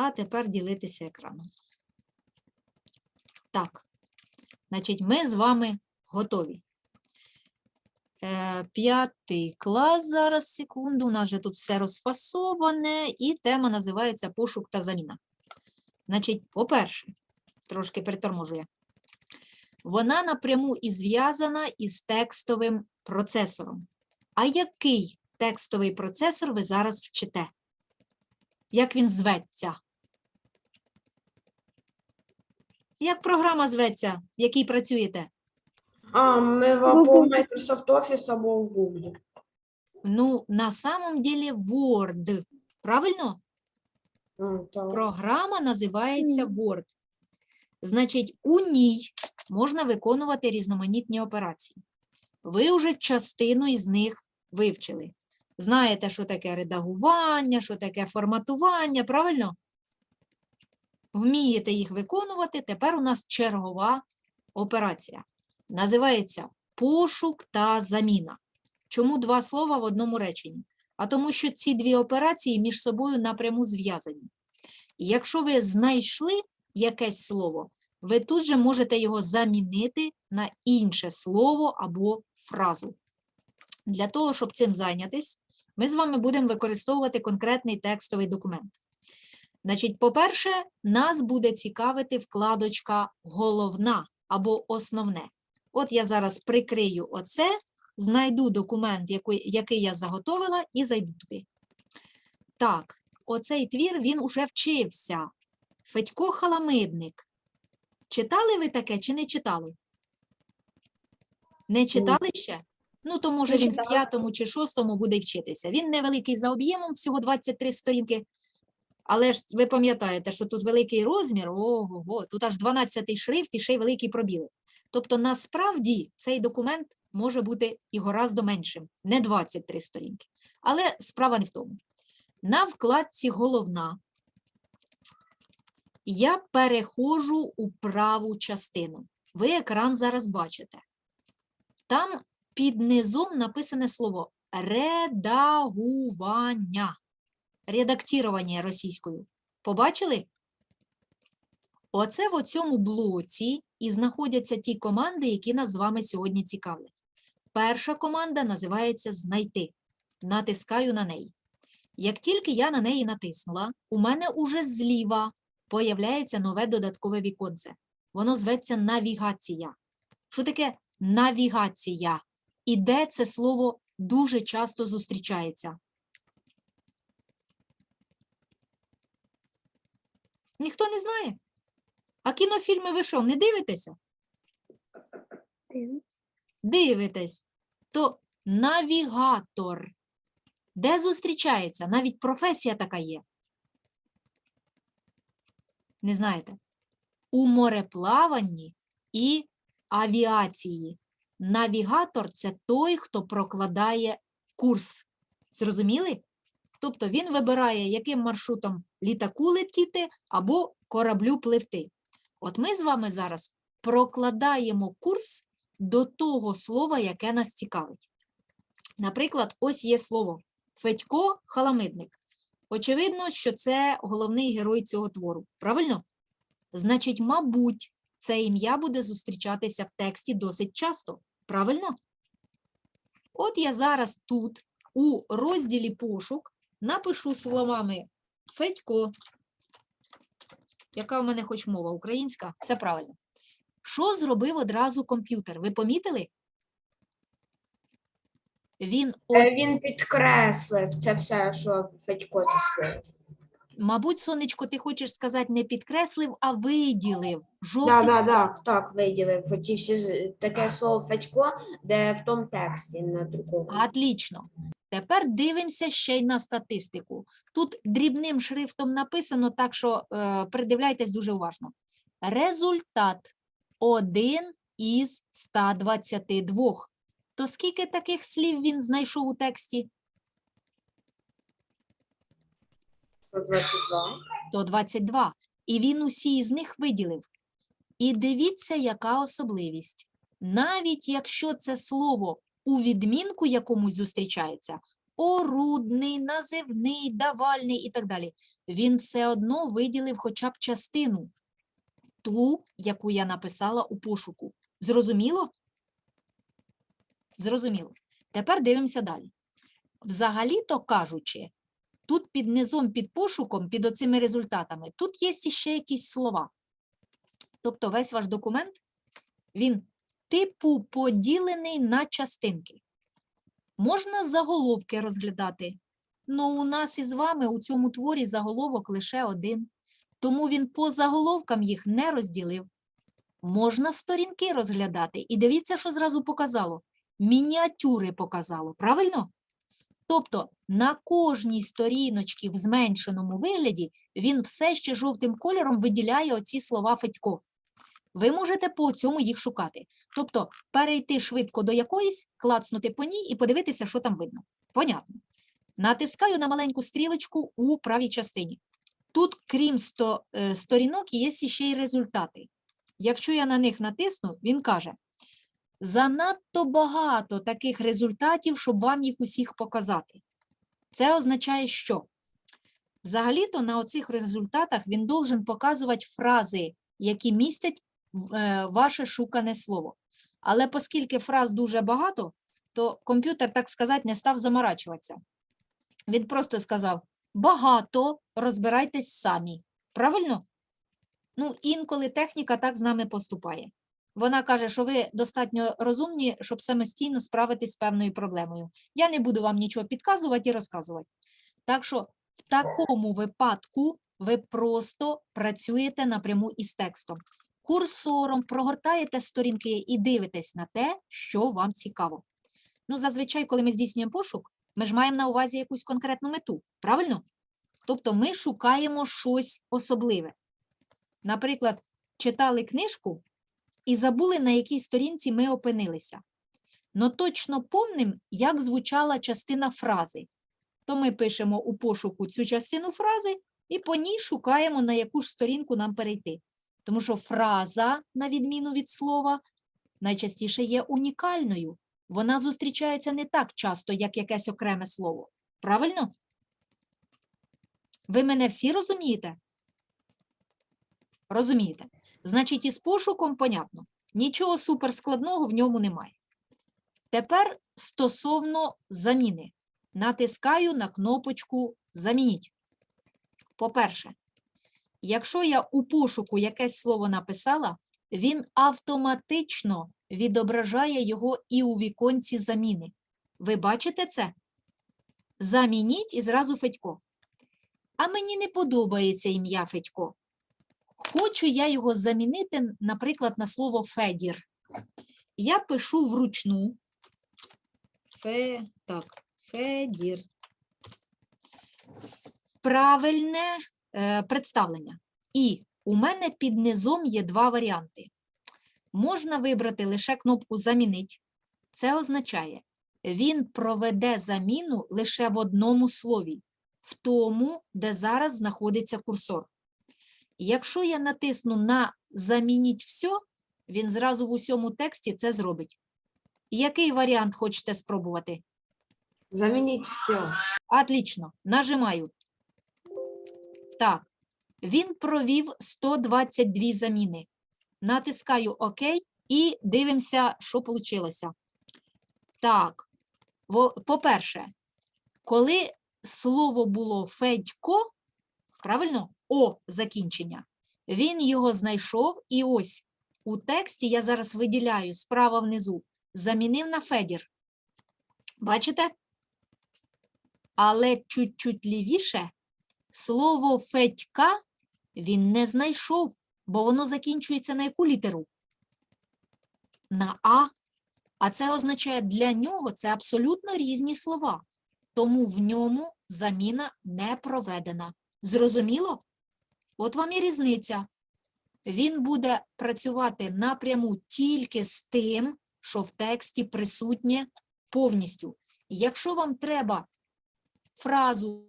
А тепер ділитися екраном. Так, значить, ми з вами готові. Е, П'ятий клас зараз, секунду. У нас же тут все розфасоване, і тема називається пошук та заміна. Значить, по-перше, трошки приторможує. Вона напряму і зв'язана із текстовим процесором. А який текстовий процесор ви зараз вчите? Як він зветься? Як програма зветься, в якій працюєте? А, ми в або в Microsoft Office, або в Google. Ну, на самом деле Word. Правильно? А, так. Програма називається Word. Значить, у ній можна виконувати різноманітні операції. Ви вже частину із них вивчили. Знаєте, що таке редагування, що таке форматування, правильно? Вмієте їх виконувати. Тепер у нас чергова операція. Називається пошук та заміна. Чому два слова в одному реченні? А тому, що ці дві операції між собою напряму зв'язані. І якщо ви знайшли якесь слово, ви тут же можете його замінити на інше слово або фразу. Для того, щоб цим зайнятись, ми з вами будемо використовувати конкретний текстовий документ. Значить, по-перше, нас буде цікавити вкладочка головна або основне. От я зараз прикрию оце, знайду документ, який, я заготовила, і зайду туди. Так, оцей твір він уже вчився. Федько Халамидник. Читали ви таке чи не читали? Не читали ще? Ну, то може він в п'ятому чи шостому буде вчитися. Він невеликий за об'ємом, всього 23 сторінки. Але ж ви пам'ятаєте, що тут великий розмір, ого, тут аж 12 шрифт і ще й великі пробіли. Тобто, насправді цей документ може бути і гораздо меншим, не 23 сторінки. Але справа не в тому. На вкладці головна я переходжу у праву частину. Ви екран зараз бачите. Там під низом написане слово редагування. Редактування російською. Побачили? Оце в цьому блоці і знаходяться ті команди, які нас з вами сьогодні цікавлять. Перша команда називається Знайти. Натискаю на неї. Як тільки я на неї натиснула, у мене уже зліва появляється нове додаткове віконце. Воно зветься навігація. Що таке навігація? І де це слово дуже часто зустрічається? Ніхто не знає. А кінофільми ви що, не дивитеся? Дивитесь. То навігатор. Де зустрічається? Навіть професія така є. Не знаєте? У мореплаванні і авіації. Навігатор це той, хто прокладає курс. Зрозуміли? Тобто він вибирає, яким маршрутом літаку летіти або кораблю пливти. От ми з вами зараз прокладаємо курс до того слова, яке нас цікавить. Наприклад, ось є слово Федько Халамидник. Очевидно, що це головний герой цього твору. Правильно? Значить, мабуть, це ім'я буде зустрічатися в тексті досить часто. Правильно? От я зараз тут, у розділі пошук, напишу словами Федько. Яка в мене хоч мова? Українська? Все правильно. Що зробив одразу комп'ютер? Ви помітили? Він, Е, Він підкреслив це все, що Федько це сказав. Мабуть, сонечко, ти хочеш сказати, не підкреслив, а виділив. Жовтий Так, так, так, так, виділив. Оті всі з- таке слово Федько, де в тому тексті надруковано. Отлично. Тепер дивимося ще й на статистику. Тут дрібним шрифтом написано, так що е, придивляйтесь дуже уважно. Результат 1 із 122. То скільки таких слів він знайшов у тексті? 122. То 22. І він усі із них виділив. І дивіться, яка особливість. Навіть якщо це слово у відмінку якомусь зустрічається, орудний, називний, давальний і так далі, він все одно виділив хоча б частину, ту, яку я написала у пошуку. Зрозуміло? Зрозуміло. Тепер дивимося далі. Взагалі-то кажучи, тут під низом, під пошуком, під оцими результатами, тут є ще якісь слова. Тобто весь ваш документ, він типу поділений на частинки. Можна заголовки розглядати. Ну, у нас із вами у цьому творі заголовок лише один, тому він по заголовкам їх не розділив. Можна сторінки розглядати. І дивіться, що зразу показало. Мініатюри показало, правильно? Тобто на кожній сторіночці в зменшеному вигляді він все ще жовтим кольором виділяє оці слова Федько. Ви можете по цьому їх шукати. Тобто перейти швидко до якоїсь, клацнути по ній і подивитися, що там видно. Понятно. Натискаю на маленьку стрілочку у правій частині. Тут, крім сто, е, сторінок, є ще й результати. Якщо я на них натисну, він каже: занадто багато таких результатів, щоб вам їх усіх показати. Це означає, що взагалі-то на оцих результатах він должен показувати фрази, які містять е, ваше шукане слово. Але оскільки фраз дуже багато, то комп'ютер, так сказати, не став заморачуватися. Він просто сказав: багато, розбирайтесь самі. Правильно? Ну, інколи техніка так з нами поступає. Вона каже, що ви достатньо розумні, щоб самостійно справитись з певною проблемою. Я не буду вам нічого підказувати і розказувати. Так що в такому випадку ви просто працюєте напряму із текстом. Курсором прогортаєте сторінки і дивитесь на те, що вам цікаво. Ну, зазвичай, коли ми здійснюємо пошук, ми ж маємо на увазі якусь конкретну мету, правильно? Тобто ми шукаємо щось особливе. Наприклад, читали книжку і забули, на якій сторінці ми опинилися. Но точно помним, як звучала частина фрази. То ми пишемо у пошуку цю частину фрази і по ній шукаємо, на яку ж сторінку нам перейти. Тому що фраза, на відміну від слова, найчастіше є унікальною. Вона зустрічається не так часто, як якесь окреме слово. Правильно? Ви мене всі розумієте? Розумієте? Значить, із пошуком понятно. Нічого суперскладного в ньому немає. Тепер стосовно заміни. Натискаю на кнопочку Замініть. По-перше, якщо я у пошуку якесь слово написала, він автоматично відображає його і у віконці заміни. Ви бачите це? Замініть і зразу Федько. А мені не подобається ім'я Федько. Хочу я його замінити, наприклад, на слово Федір. Я пишу вручну. Фе, так, Федір. Правильне е, представлення. І у мене під низом є два варіанти. Можна вибрати лише кнопку Замінить. Це означає, він проведе заміну лише в одному слові, в тому, де зараз знаходиться курсор. Якщо я натисну на Замініть все, він зразу в усьому тексті це зробить. Який варіант хочете спробувати? Замініть все. Отлично, нажимаю. Так, він провів 122 заміни. Натискаю ОК і дивимося, що вийшло. Так, по-перше, коли слово було Федько, правильно, О закінчення, він його знайшов, і ось у тексті я зараз виділяю справа внизу, замінив на Федір. Бачите? Але чуть-чуть лівіше слово Федька він не знайшов, бо воно закінчується на яку літеру? На А. А це означає, для нього це абсолютно різні слова. Тому в ньому заміна не проведена. Зрозуміло? От вам і різниця. Він буде працювати напряму тільки з тим, що в тексті присутнє повністю. Якщо вам треба фразу